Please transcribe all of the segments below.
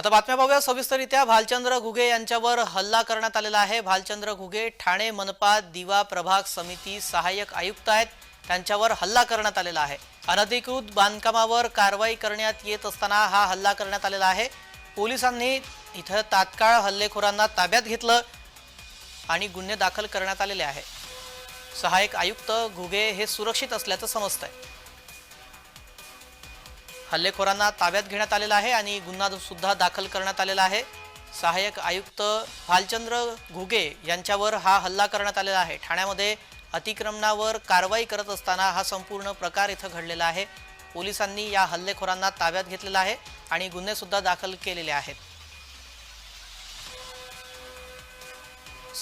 आता बातम्या पाहूया सविस्तररित्या. भालचंद्र घुगे यांच्यावर हल्ला करण्यात आलेला आहे. भालचंद्र घुगे ठाणे मनपा दिवा प्रभाग समिती सहाय्यक आयुक्त आहेत. त्यांच्यावर हल्ला करण्यात आलेला आहे. अनधिकृत बांधकामावर कारवाई करण्यात येत असताना हा हल्ला करण्यात आलेला आहे. पोलिसांनी इथं तात्काळ हल्लेखोरांना ताब्यात घेतलं आणि गुन्हे दाखल करण्यात आलेले आहे. सहाय्यक आयुक्त घुगे हे सुरक्षित असल्याचं समजतंय. हल्लेखोरांना ताब्यात घेण्यात आलेला आहे आणि गुन्हा सुद्धा दाखल करण्यात आलेला आहे. सहाय्यक आयुक्त भालचंद्र घुगे यांच्यावर हा हल्ला करण्यात आलेला आहे. ठाण्यामध्ये अतिक्रमणावर कारवाई करत असताना हा संपूर्ण प्रकार इथं घडलेला आहे. पोलिसांनी या हल्लेखोरांना ताब्यात घेतलेला आहे आणि गुन्हेसुद्धा दाखल केलेले आहेत.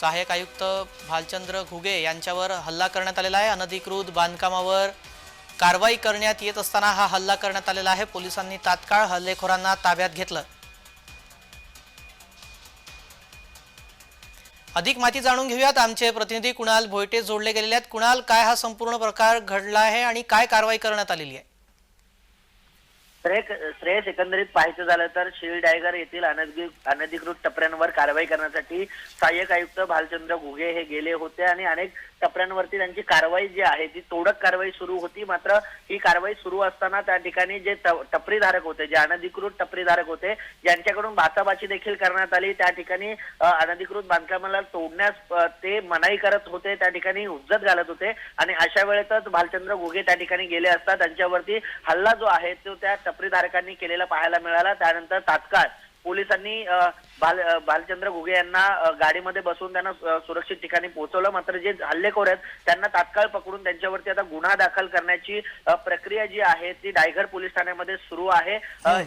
सहाय्यक आयुक्त भालचंद्र घुगे यांच्यावर हल्ला करण्यात आलेला आहे. अनधिकृत बांधकामावर कारवाई करण्यात येत असताना हा हल्ला करण्यात आलेला आहे. पोलिसांनी तात्काळ हल्लेखोरांना ताब्यात घेतलं. अधिक माहिती जाणून घेऊयात. आमचे प्रतिनिधी कुणाल भोयटे जोडले गेलेले आहेत. कुणाल काय हा संपूर्ण प्रकार घडला आहे आणि काय कारवाई करण्यात आलेली आहे? श्रेय श्रेयस एकंदरीत पाहायचं झालं तर शिल डायगर येथील अनधिकृत टपऱ्यांवर कारवाई करण्यासाठी सहाय्यक आयुक्त भालचंद्र घुगे हे गेले होते आणि अनेक टपऱ्यांवरती त्यांची कारवाई जी आहे ती तोडक कारवाई सुरू होती. मात्र ही कारवाई सुरू असताना त्या ठिकाणी जे टपरीधारक होते जे अनधिकृत टपरीधारक होते ज्यांच्याकडून बाचाबाची देखील करण्यात आली त्या ठिकाणी अनधिकृत बांधकामाला तोडण्यास ते मनाई करत होते त्या ठिकाणी हुज्जत घालत होते आणि अशा वेळेतच भालचंद्र घुगे त्या ठिकाणी गेले असता त्यांच्यावरती हल्ला जो आहे तो त्या टपरीधारकांनी केलेला पाहायला मिळाला. त्यानंतर तात्काळ पोलिसांनी अ, भालचंद्र घुगे यांना गाडीमध्ये बसवून त्यांना सुरक्षित ठिकाणी पोहोचवलं. मात्र जे हल्लेखोर आहेत त्यांना तात्काळ पकडून त्यांच्यावरती आता गुन्हा दाखल करण्याची प्रक्रिया जी आहे ती डायघर पोलीस ठाण्यामध्ये सुरू आहे.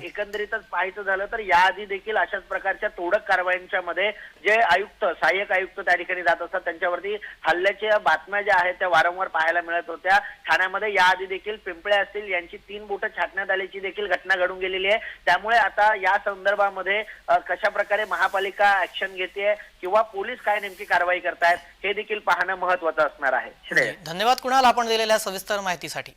एकंदरीतच पाहायचं झालं तर याआधी देखील अशाच प्रकारच्या तोडक कारवायांच्या मध्ये जे आयुक्त सहाय्यक आयुक्त त्या ठिकाणी जात असतात त्यांच्यावरती हल्ल्याच्या बातम्या ज्या आहेत त्या वारंवार पाहायला मिळत होत्या. ठाण्यामध्ये याआधी देखील पिंपळे असतील यांची तीन बोटं छाटण्यात आल्याची देखील घटना घडून गेलेली आहे. त्यामुळे आता या संदर्भामध्ये कशा प्रकारे महापालिका ऍक्शन घेते किंवा पोलीस काय नेमकी कारवाई करतायत हे देखील पाहणं महत्वाचं असणार आहे. धन्यवाद कुणाल आपण दिलेल्या सविस्तर माहितीसाठी.